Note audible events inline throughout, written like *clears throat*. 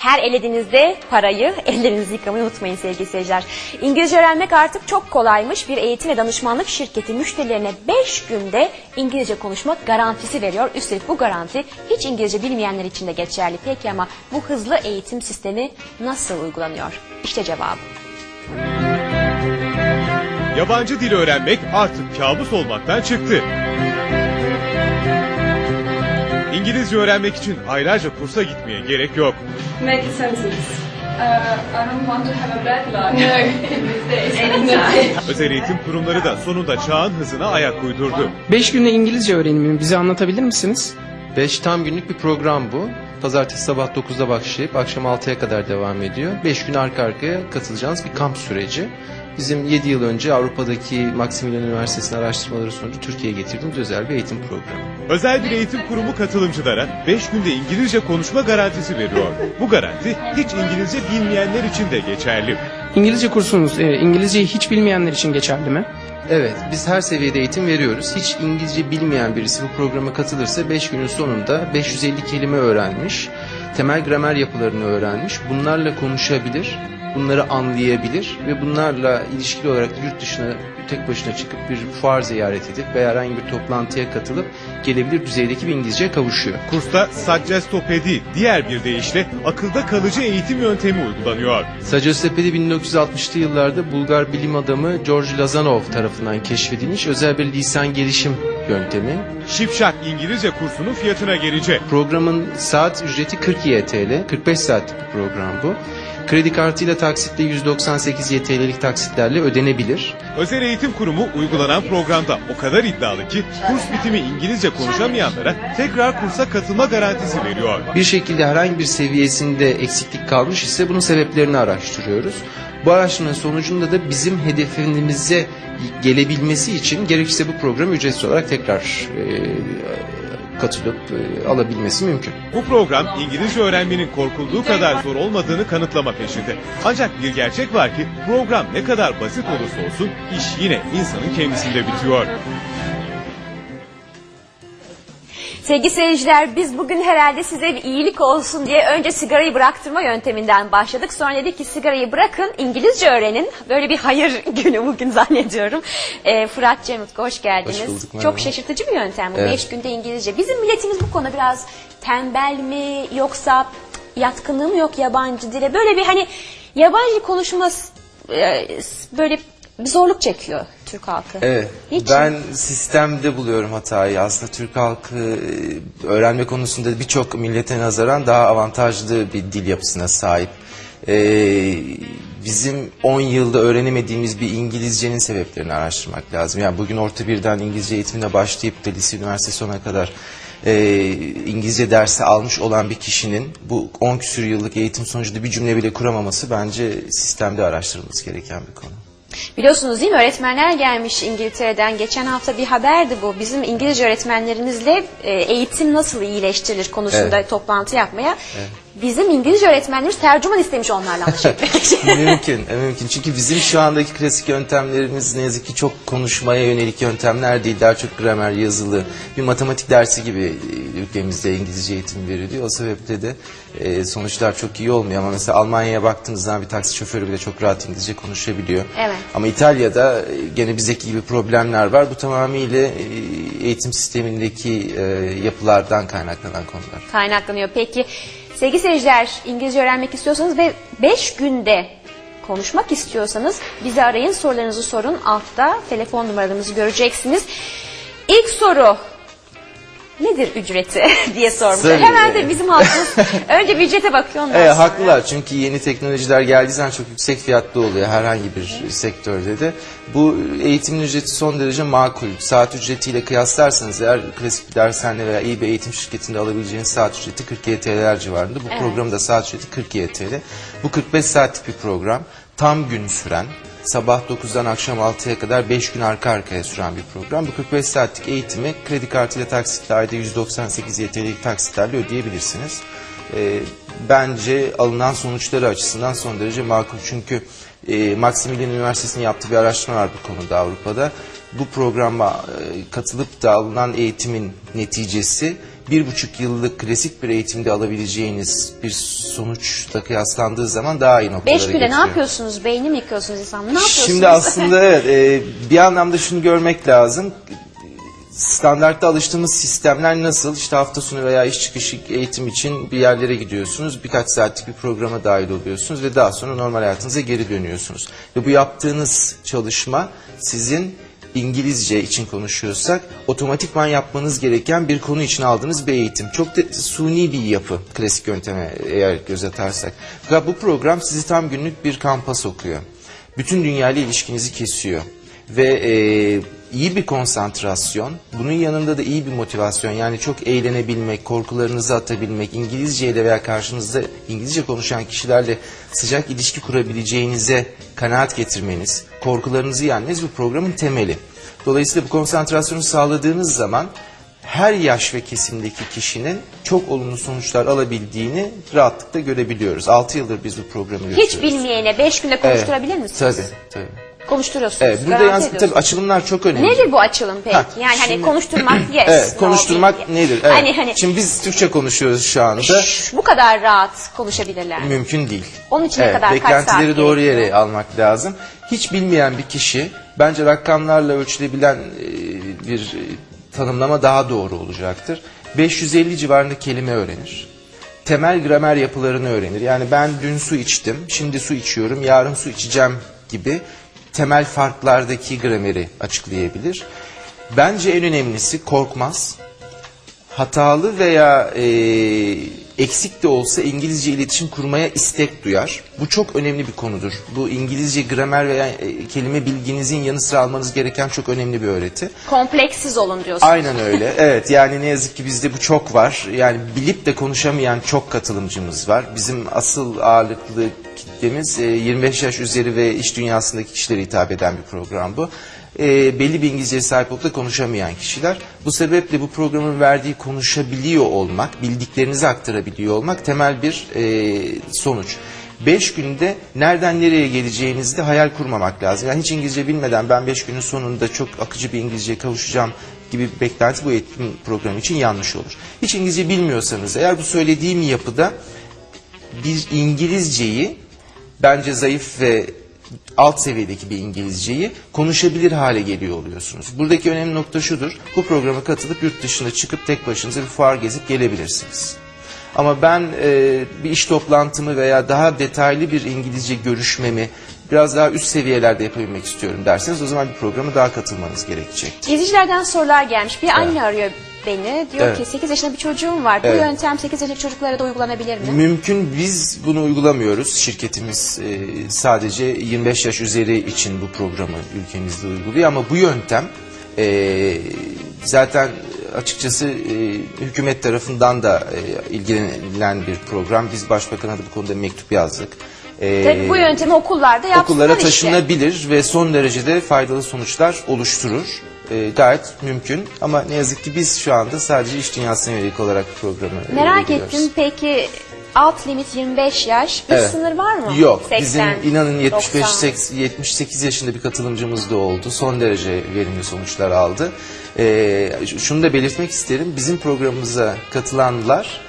Her elediğinizde parayı *laughs* ellerinizi yıkamayı unutmayın sevgili seyirciler. İngilizce öğrenmek artık çok kolaymış. Bir eğitim ve danışmanlık şirketi müşterilerine 5 günde İngilizce konuşmak garantisi veriyor. Üstelik bu garanti hiç İngilizce bilmeyenler için de geçerli. Peki ama bu hızlı eğitim sistemi nasıl uygulanıyor? İşte cevabı. Yabancı dil öğrenmek artık kabus olmaktan çıktı. İngilizce öğrenmek için aylarca kursa gitmeye gerek yok. Make a sentence. Uh, I don't want to have a bad luck. No, in these days. Özel eğitim kurumları da sonunda çağın hızına ayak uydurdu. 5 günde İngilizce öğrenimini bize anlatabilir misiniz? 5 tam günlük bir program bu. Pazartesi sabah 9'da başlayıp akşam 6'ya kadar devam ediyor. 5 gün arka arkaya katılacağınız bir kamp süreci. Bizim 7 yıl önce Avrupa'daki Maximilian Üniversitesi'nin araştırmaları sonucu Türkiye'ye getirdiğimiz özel bir eğitim programı. Özel bir eğitim kurumu katılımcılara 5 günde İngilizce konuşma garantisi veriyor. Bu garanti hiç İngilizce bilmeyenler için de geçerli. İngilizce kursunuz e, İngilizceyi hiç bilmeyenler için geçerli mi? Evet, biz her seviyede eğitim veriyoruz. Hiç İngilizce bilmeyen birisi bu programa katılırsa 5 günün sonunda 550 kelime öğrenmiş, temel gramer yapılarını öğrenmiş, bunlarla konuşabilir, bunları anlayabilir ve bunlarla ilişkili olarak yurt dışına tek başına çıkıp bir fuar ziyaret edip veya herhangi bir toplantıya katılıp gelebilir düzeydeki bir İngilizceye kavuşuyor. Kursta Saccestopedi diğer bir deyişle akılda kalıcı eğitim yöntemi uygulanıyor. Saccostepedi 1960'lı yıllarda Bulgar bilim adamı George Lazanov tarafından keşfedilmiş özel bir lisan gelişim yöntemi. Şipşak İngilizce kursunun fiyatına gelince Programın saat ücreti 40 YTL, 45 saatlik bir program bu. Kredi kartıyla taksitle 198 YTL'lik taksitlerle ödenebilir. Özel Eğitim Kurumu uygulanan programda o kadar iddialı ki kurs bitimi İngilizce konuşamayanlara tekrar kursa katılma garantisi veriyor. Bir şekilde herhangi bir seviyesinde eksiklik kalmış ise bunun sebeplerini araştırıyoruz. Bu araştırmanın sonucunda da bizim hedefimize gelebilmesi için gerekirse bu programı ücretsiz olarak tekrar e, katılıp e, alabilmesi mümkün. Bu program İngilizce öğrenmenin korkulduğu kadar zor olmadığını kanıtlama peşinde. Ancak bir gerçek var ki program ne kadar basit olursa olsun iş yine insanın kendisinde bitiyor. Sevgili seyirciler biz bugün herhalde size bir iyilik olsun diye önce sigarayı bıraktırma yönteminden başladık. Sonra dedik ki sigarayı bırakın İngilizce öğrenin. Böyle bir hayır *laughs* günü bugün zannediyorum. Ee, Fırat Cemutku hoş geldiniz. Hoş bulduk, merhaba. Çok şaşırtıcı bir yöntem bu. Evet. Beş günde İngilizce. Bizim milletimiz bu konuda biraz tembel mi yoksa yatkınlığı mı yok yabancı dile? Böyle bir hani yabancı konuşma e, böyle bir zorluk çekiyor Türk halkı. Evet. Niçin? Ben sistemde buluyorum hatayı. Aslında Türk halkı e, öğrenme konusunda birçok millete nazaran daha avantajlı bir dil yapısına sahip. Ee, bizim 10 yılda öğrenemediğimiz bir İngilizcenin sebeplerini araştırmak lazım. Yani bugün orta birden İngilizce eğitimine başlayıp da lise üniversite sonuna kadar e, İngilizce dersi almış olan bir kişinin bu 10 küsür yıllık eğitim sonucunda bir cümle bile kuramaması bence sistemde araştırılması gereken bir konu. Biliyorsunuz değil mi öğretmenler gelmiş İngiltere'den. Geçen hafta bir haberdi bu. Bizim İngilizce öğretmenlerimizle e, eğitim nasıl iyileştirilir konusunda Evet. toplantı yapmaya. Bizim İngilizce öğretmenlerimiz tercüman istemiş onlarla *laughs* için. mümkün, e, mümkün. Çünkü bizim şu andaki klasik yöntemlerimiz ne yazık ki çok konuşmaya yönelik yöntemler değil. Daha çok gramer, yazılı, bir matematik dersi gibi e, ülkemizde İngilizce eğitim veriliyor. O sebeple de e, sonuçlar çok iyi olmuyor. Ama mesela Almanya'ya baktığınız zaman bir taksi şoförü bile çok rahat İngilizce konuşabiliyor. Evet. Ama İtalya'da e, gene bizdeki gibi problemler var. Bu tamamıyla eğitim sistemindeki e, yapılardan kaynaklanan konular. Kaynaklanıyor. Peki sevgili seyirciler İngilizce öğrenmek istiyorsanız ve 5 günde konuşmak istiyorsanız bizi arayın sorularınızı sorun. Altta telefon numaralarımızı göreceksiniz. İlk soru nedir ücreti *laughs* diye sormuşlar. Tabii. Hemen de bizim halkımız *laughs* önce ücrete bakıyor ondan Evet sonra. haklılar çünkü yeni teknolojiler geldiği zaman çok yüksek fiyatlı oluyor herhangi bir sektörde de. Bu eğitimin ücreti son derece makul. Saat ücretiyle kıyaslarsanız eğer klasik bir dershane veya iyi bir eğitim şirketinde alabileceğiniz saat ücreti 40 YTL'ler civarında. Bu programın da saat ücreti 40 YTL. Bu 45 saatlik bir program. Tam gün süren, sabah 9'dan akşam 6'ya kadar 5 gün arka arkaya süren bir program. Bu 45 saatlik eğitimi kredi kartıyla taksitle ayda 198 YTL'lik taksitlerle ödeyebilirsiniz. Ee, bence alınan sonuçları açısından son derece makul. Çünkü e, Maximilian Üniversitesi'nin yaptığı bir araştırma var bu konuda Avrupa'da. Bu programa e, katılıp da alınan eğitimin neticesi bir buçuk yıllık klasik bir eğitimde alabileceğiniz bir sonuçla kıyaslandığı zaman daha iyi noktalara Beş günde ne getiriyor. yapıyorsunuz? Beyni mi yıkıyorsunuz insan? Ne yapıyorsunuz? Şimdi aslında *laughs* evet e, bir anlamda şunu görmek lazım. Standartta alıştığımız sistemler nasıl? İşte hafta sonu veya iş çıkışı eğitim için bir yerlere gidiyorsunuz. Birkaç saatlik bir programa dahil oluyorsunuz ve daha sonra normal hayatınıza geri dönüyorsunuz. Ve bu yaptığınız çalışma sizin İngilizce için konuşuyorsak otomatikman yapmanız gereken bir konu için aldığınız bir eğitim. Çok da suni bir yapı klasik yönteme eğer göz atarsak. Fakat bu program sizi tam günlük bir kampa sokuyor. Bütün dünya ile ilişkinizi kesiyor ve e, iyi bir konsantrasyon, bunun yanında da iyi bir motivasyon yani çok eğlenebilmek, korkularınızı atabilmek, İngilizce ile veya karşınızda İngilizce konuşan kişilerle sıcak ilişki kurabileceğinize kanaat getirmeniz, korkularınızı yenmeniz bu programın temeli. Dolayısıyla bu konsantrasyonu sağladığınız zaman her yaş ve kesimdeki kişinin çok olumlu sonuçlar alabildiğini rahatlıkla görebiliyoruz. 6 yıldır biz bu programı Hiç yürütüyoruz. bilmeyene beş günde konuşturabilir misiniz? Tabii, tabii. Konuşturuyorsunuz. Evet, burada garanti ediyorsunuz. tabii açılımlar çok önemli. Nedir bu açılım peki? Ha, yani hani şimdi- konuşturmak *clears throat* yes. Evet, no konuşturmak değil. nedir? Evet. Hani hani Şimdi biz Türkçe konuşuyoruz şu anda. şş, bu kadar rahat konuşabilirler. Mümkün değil. Onun için ne kadar, kaç beklentileri saat doğru gerekiyor? yere almak lazım. Hiç bilmeyen bir kişi bence rakamlarla ölçülebilen e, bir e, tanımlama daha doğru olacaktır. 550 civarında kelime öğrenir. Temel gramer yapılarını öğrenir. Yani ben dün su içtim, şimdi su içiyorum, yarın su içeceğim gibi temel farklardaki grameri açıklayabilir. Bence en önemlisi korkmaz hatalı veya e, eksik de olsa İngilizce iletişim kurmaya istek duyar. Bu çok önemli bir konudur. Bu İngilizce gramer veya e, kelime bilginizin yanı sıra almanız gereken çok önemli bir öğreti. Kompleksiz olun diyorsunuz. Aynen öyle. *laughs* Evet yani ne yazık ki bizde bu çok var. Yani bilip de konuşamayan çok katılımcımız var. Bizim asıl ağırlıklı kitlemiz e, 25 yaş üzeri ve iş dünyasındaki kişilere hitap eden bir program bu. E, belli bir İngilizceye sahip olup da konuşamayan kişiler. Bu sebeple bu programın verdiği konuşabiliyor olmak, bildiklerinizi aktarabiliyor olmak temel bir e, sonuç. 5 günde nereden nereye geleceğinizi de hayal kurmamak lazım. Yani hiç İngilizce bilmeden ben 5 günün sonunda çok akıcı bir İngilizceye kavuşacağım gibi bir beklenti bu eğitim programı için yanlış olur. Hiç İngilizce bilmiyorsanız eğer bu söylediğim yapıda bir İngilizceyi bence zayıf ve alt seviyedeki bir İngilizceyi konuşabilir hale geliyor oluyorsunuz. Buradaki önemli nokta şudur. Bu programa katılıp yurt dışına çıkıp tek başınıza bir fuar gezip gelebilirsiniz. Ama ben e, bir iş toplantımı veya daha detaylı bir İngilizce görüşmemi biraz daha üst seviyelerde yapabilmek istiyorum derseniz o zaman bir programa daha katılmanız gerekecek. İzleyicilerden sorular gelmiş. Bir anne arıyor beni. Diyor Evet. ki 8 yaşında bir çocuğum var. Bu Evet. yöntem 8 yaşındaki çocuklara da uygulanabilir mi? Mümkün biz bunu uygulamıyoruz. Şirketimiz e, sadece 25 yaş üzeri için bu programı ülkemizde uyguluyor ama bu yöntem e, zaten açıkçası e, hükümet tarafından da e, ilgilenilen bir program. Biz başbakana da bu konuda mektup yazdık. E, Tabii bu yöntemi okullarda yapsınlar okullara işte. taşınabilir ve son derecede faydalı sonuçlar oluşturur. E, gayet mümkün ama ne yazık ki biz şu anda sadece iş dünyasına yönelik olarak programı Merak uyguluyoruz. ettim peki alt limit 25 yaş. Bir Evet. sınır var mı? Yok. 80, bizim inanın 75 90. 80, 78 yaşında bir katılımcımız da oldu. Son derece verimli sonuçlar aldı. Ee, şunu da belirtmek isterim. Bizim programımıza katılanlar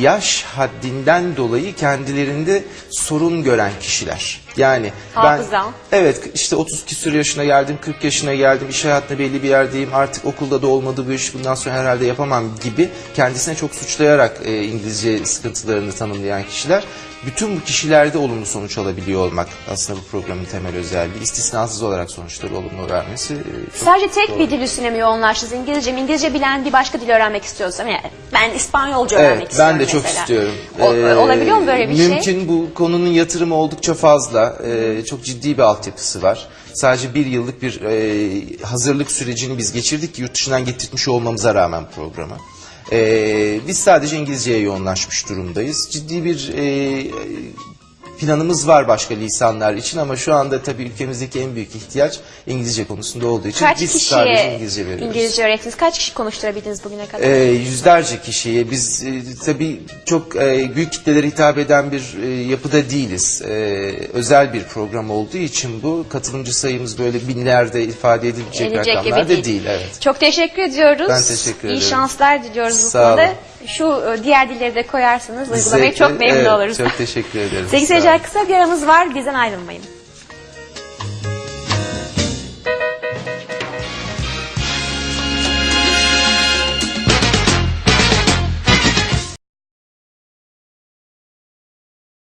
yaş haddinden dolayı kendilerinde sorun gören kişiler. Yani Hafıza. ben evet işte 30 küsur yaşına geldim, 40 yaşına geldim, iş hayatında belli bir yerdeyim, artık okulda da olmadı bu iş, bundan sonra herhalde yapamam gibi kendisine çok suçlayarak e, İngilizce sıkıntılarını tanımlayan kişiler. Bütün bu kişilerde olumlu sonuç alabiliyor olmak aslında bu programın temel özelliği. İstisnasız olarak sonuçları olumlu vermesi. e, Sadece tek doğru. bir dil üstüne mi yoğunlaştınız? İngilizce mi? İngilizce bilen bir başka dil öğrenmek istiyorsam. Yani ben İspanyolca öğrenmek Evet, istiyorum ben de çok mesela. istiyorum. Ee, olabiliyor mu böyle bir şey? Mümkün bu konunun yatırımı oldukça fazla. Ee, çok ciddi bir altyapısı var. Sadece bir yıllık bir e, hazırlık sürecini biz geçirdik ki yurt dışından getirtmiş olmamıza rağmen programı. Ee, biz sadece İngilizceye yoğunlaşmış durumdayız. Ciddi bir e, planımız var başka lisanlar için ama şu anda tabii ülkemizdeki en büyük ihtiyaç İngilizce konusunda olduğu için Kaç biz sadece kişiye İngilizce veriyoruz. İngilizce öğrettiniz? Kaç kişi konuşturabildiniz bugüne kadar? Ee, yüzlerce kişiye biz e, tabii çok e, büyük kitlelere hitap eden bir e, yapıda değiliz. E, özel bir program olduğu için bu katılımcı sayımız böyle binlerde ifade edilecek Gelecek rakamlar gibi da değil. değil. Evet. Çok teşekkür ediyoruz. Ben teşekkür İyi ederim. şanslar diliyoruz bu Sağ konuda. olun. Şu e, diğer dilleri de koyarsanız uygulamaya Zevkle- çok memnun evet, oluruz. Çok teşekkür ederim. *laughs* Sevgili Sağ olun. seyirciler kısa bir aramız var. Bizden ayrılmayın.